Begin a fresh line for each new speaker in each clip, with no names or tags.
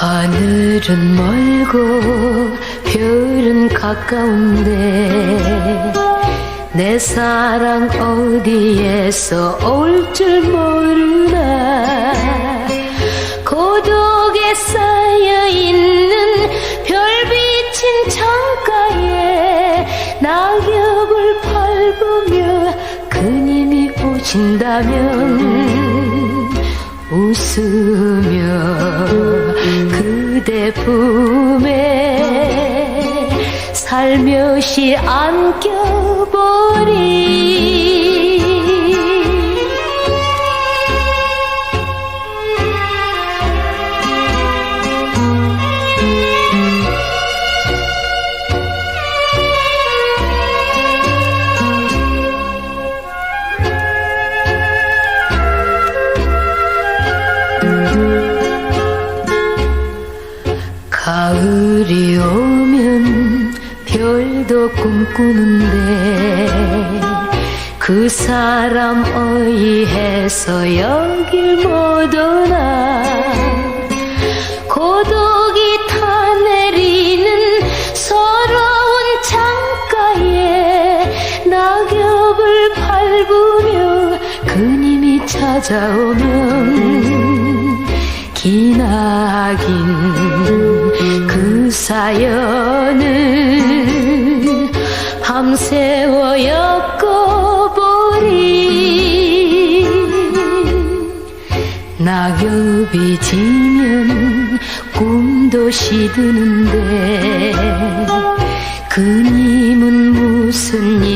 하늘은 멀고 별은 가까운데 내 사랑 어디에서 올 줄 모르나. 고독에 쌓여있는 별빛인 창가에 낙엽을 밟으며 그님이 오신다면 웃으며 그대 품에 살며시 안겨보리 별도 꿈꾸는데 그 사람 어이해서 여길 못 오나. 고독이 타내리는 서러운 창가에 낙엽을 밟으며 그님이 찾아오면 기나긴 그 사연을 밤새워 엮어보리. 낙엽이 지면 꿈도 시드는데 그님은 무슨 일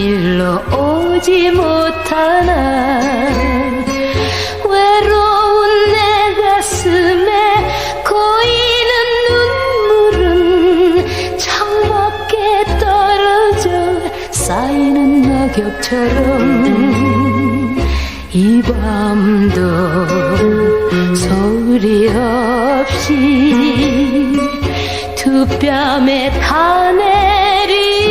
낙엽처럼 이 밤도 소리 없이 두 뺨에 타내리